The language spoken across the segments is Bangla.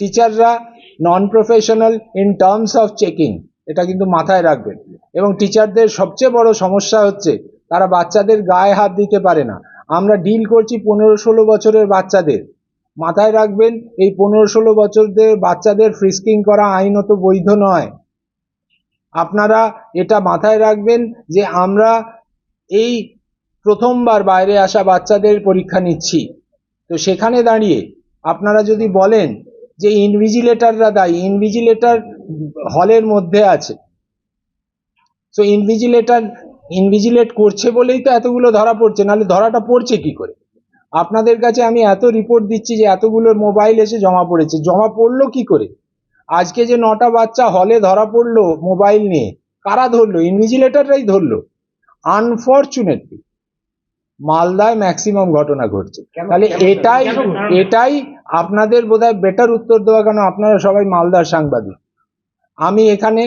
টিচাররা non professional in terms of checking এটা কিন্তু মাথায় রাখবেন। এবং টিচারদের সবচেয়ে বড় সমস্যা হচ্ছে, তারা বাচ্চাদের গায়ে হাত দিতে পারে না। আমরা ডিল করছি পনেরো ষোলো বছরের বাচ্চাদের। মাথায় রাখবেন, এই পনেরো ষোলো বছরদের বাচ্চাদের ফ্রিস্কিং করা আইনত বৈধ নয়। আপনারা এটা মাথায় রাখবেন যে আমরা এই প্রথমবার বাইরে আসা বাচ্চাদের পরীক্ষা নিচ্ছি। তো সেখানে দাঁড়িয়ে আপনারা যদি বলেন যে ইনভিজিলেটাররা দায়ী ইনভিজিলেটার হলের মধ্যে আছে। তো ইনভিজিলেটার ইনভিজিলেট করছে বলেই তো এতগুলো ধরা পড়ছে নাহলে ধরাটা পড়ছে কি করে? আপনাদের কাছে আমি এত রিপোর্ট দিচ্ছি যে এতগুলো মোবাইল এসে জমা পড়েছে জমা পড়ল কি করে? আজকে যে নটা বাচ্চা হলে ধরা পড়ল মোবাইল নিয়ে কারা ধরলো? ইনভিজিলেটাররাই ধরলো। আনফরচুনেটলি মালদায় ম্যাক্সিমাম ঘটনা ঘটছে। তাহলে এটাই এটাই আপনাদের বোধহয় বেটার উত্তর দেওয়া কেন? আপনারা সবাই মালদার সাংবাদিক। আমি এখানে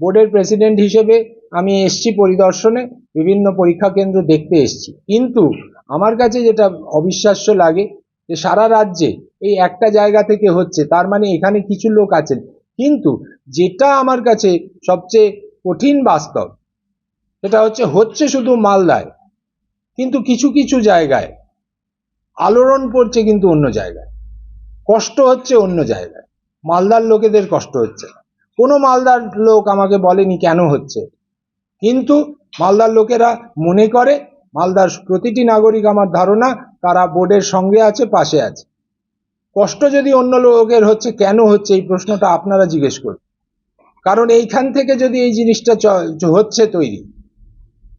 বোর্ডের প্রেসিডেন্ট হিসেবে আমি এসছি পরিদর্শনে, বিভিন্ন পরীক্ষা কেন্দ্র দেখতে এসছি। কিন্তু আমার কাছে যেটা অবিশ্বাস্য লাগে যে সারা রাজ্যে এই একটা জায়গা থেকে হচ্ছে, তার মানে এখানে কিছু লোক আছেন। কিন্তু যেটা আমার কাছে সবচেয়ে কঠিন বাস্তব, সেটা হচ্ছে হচ্ছে শুধু মালদায়, কিন্তু কিছু কিছু জায়গায় আলোড়ন পড়ছে কিন্তু অন্য জায়গায়। কষ্ট হচ্ছে অন্য জায়গায়। মালদার লোকেদের কষ্ট হচ্ছে কোনো মালদার লোক আমাকে বলেনি কেন হচ্ছে। কিন্তু মালদার লোকেরা মনে করে, মালদার প্রতিটি নাগরিক আমার ধারণা, তারা বোর্ডের সঙ্গে আছে, পাশে আছে। কষ্ট যদি অন্য লোকের হচ্ছে, কেন হচ্ছে? এই প্রশ্নটা আপনারা জিজ্ঞেস করুন। কারণ এইখান থেকে যদি এই জিনিসটা হচ্ছে তৈরি,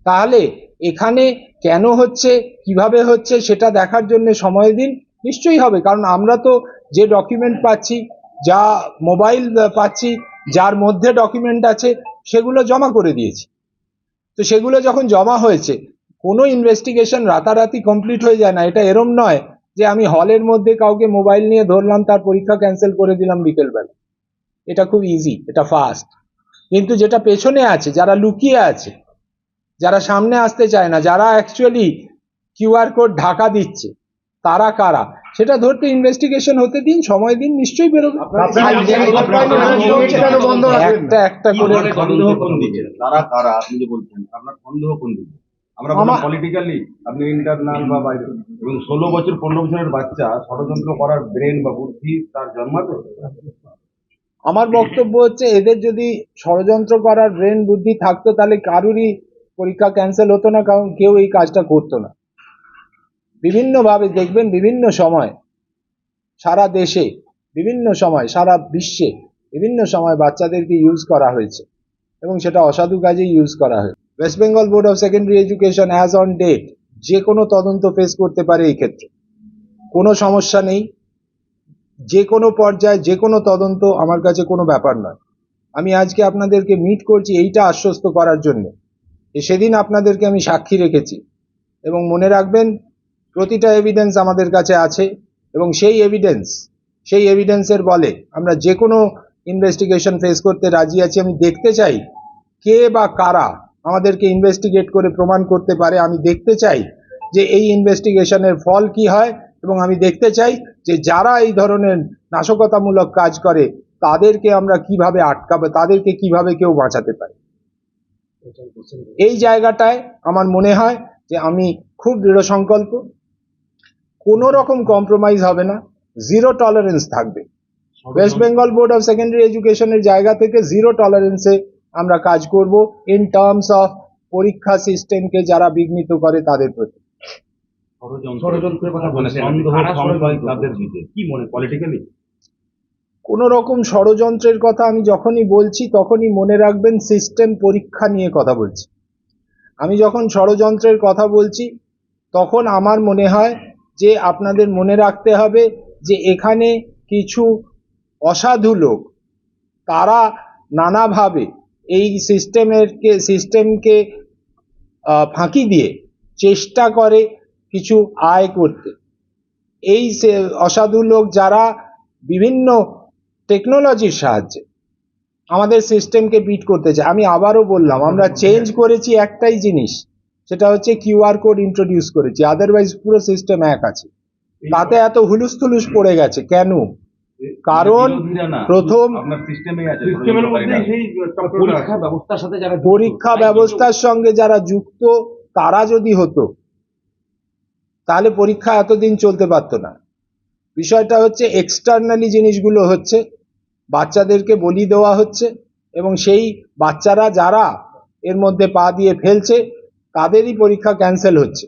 তাহলে এখানে কেন হচ্ছে, কীভাবে হচ্ছে, সেটা দেখার জন্য সময় দিন, নিশ্চয়ই হবে। কারণ আমরা তো যে ডকুমেন্ট পাচ্ছি, যা মোবাইল পাচ্ছি, যার মধ্যে ডকুমেন্ট আছে, সেগুলো জমা করে দিয়েছি। তো সেগুলো যখন জমা হয়েছে, কোনো ইনভেস্টিগেশন রাতারাতি কমপ্লিট হয়ে যায় না। এটা এরম নয় যে আমি হলের মধ্যে কাউকে মোবাইল নিয়ে ধরলাম, তার পরীক্ষা ক্যান্সেল করে দিলাম বিকেলবেলা। এটা খুব ইজি এটা ফাস্ট কিন্তু যেটা পেছনে আছে, যারা লুকিয়ে আছে, যারা সামনে আসতে চায় না, যারা অ্যাকচুয়ালি কিউআর কোড ঢাকা দিচ্ছে তারা কারা? সেটা ধরতে ইনভেস্টিগেশন হতে দিন সময় দিন নিশ্চয়ই বেরোবে। একটা একটা করে আপনার সন্দেহ কোন দিকে? তারা কারা? আপনি যে বলছেন আপনার সন্দেহ কোন দিকে? আমরা পলিটিক্যালি আপনি ইন্টারনাল বা বাইরে। এবং ষোলো বছর পনেরো বছরের বাচ্চা ষড়যন্ত্র করার ব্রেন বা বুদ্ধি তার জন্মাতে আমার বক্তব্য হচ্ছে এদের যদি ষড়যন্ত্র করার ব্রেন বুদ্ধি থাকতো তাহলে কারুরই পরীক্ষা ক্যান্সেল হতো না কারণ কেউ এই কাজটা করতো না। বিভিন্নভাবে দেখবেন বিভিন্ন সময়, সারা দেশে বিভিন্ন সময়, সারা বিশ্বে বিভিন্ন সময় বাচ্চাদেরকে ইউজ করা হয়েছে এবং সেটা অসাধু কাজে ইউজ করা হয়েছে। West Bengal board of secondary education as on date যে কোনো তদন্ত ফেস করতে পারে এই ক্ষেত্রে। কোনো সমস্যা নেই। যে কোনো পর্যায়ে যে কোনো তদন্ত আমার কাছে কোনো ব্যাপার নয়। আমি আজকে আপনাদেরকে মিট করছি এইটা আশ্বস্ত করার জন্য। সেদিন আপনাদেরকে আমি সাক্ষী রেখেছি। এবং মনে রাখবেন প্রতিটা এভিডেন্স আমাদের কাছে আছে এবং সেই এভিডেন্স সেই এভিডেন্সের বলে আমরা যে কোনো ইনভেস্টিগেশন ফেস করতে রাজি আছি, আমি দেখতে চাই কে বা কারা আমাদেরকে ইনভেস্টিগেট করে প্রমাণ করতে পারে। আমি দেখতে চাই যে এই ইনভেস্টিগেশনের ফল কি হয় এবং আমি দেখতে চাই যে যারা এই ধরনের নাশকতামূলক কাজ করে, তাদেরকে আমরা কীভাবে আটকাবে, তাদেরকে কীভাবে কেউ বাঁচাতে পারে। এই জায়গাটায় আমার মনে হয় যে আমি খুব দৃঢ় সংকল্প কোনো রকম কম্প্রোমাইজ হবে না জিরো টলারেন্স থাকবে। West Bengal board of secondary এডুকেশনের জায়গা থেকে জিরো টলারেন্সে আমরা কাজ করব ইন টার্মস অফ পরীক্ষা সিস্টেমকে যারা বিঘ্নিত করে তাদের প্রতি। মনে কোনো রকম ষড়যন্ত্রের কথা আমি যখনই বলছি তখনই মনে রাখবেন সিস্টেম পরীক্ষা নিয়ে কথা বলছি। আমি যখন ষড়যন্ত্রের কথা বলছি তখন আমার মনে হয় যে আপনাদের মনে রাখতে হবে যে এখানে কিছু অসাধু লোক, তারা নানাভাবে এই সিস্টেমের কে সিস্টেমকে ফাঁকি দিয়ে চেষ্টা করে কিছু আয় করতে। এই অসাধু লোক যারা বিভিন্ন টেকনোলজির সাহায্যে আমাদের সিস্টেমকে বিট করতে চায়। আমি আবারও বললাম, আমরা চেঞ্জ করেছি একটাই জিনিস। সেটা হচ্ছে কিউআর কোড ইন্ট্রোডিউস করেছি। আদারওয়াইজ পুরো সিস্টেম এক আছে। তাতে এত হুলুস থুলুস পড়ে গেছে। কেন? কারণ প্রথম পরীক্ষা ব্যবস্থার সাথে যারা যুক্ত, পরীক্ষা তাই ব্যবস্থার সঙ্গে যারা যুক্ত তারা যদি হতো তাহলে পরীক্ষা এতদিন চলতে পারতো না। বিষয়টা হচ্ছে এক্সটার্নালি জিনিসগুলো হচ্ছে বাচ্চাদেরকে বলি দেওয়া হচ্ছে এবং সেই বাচ্চারা যারা এর মধ্যে পা দিয়ে ফেলছে তাদেরই পরীক্ষা ক্যান্সেল হচ্ছে।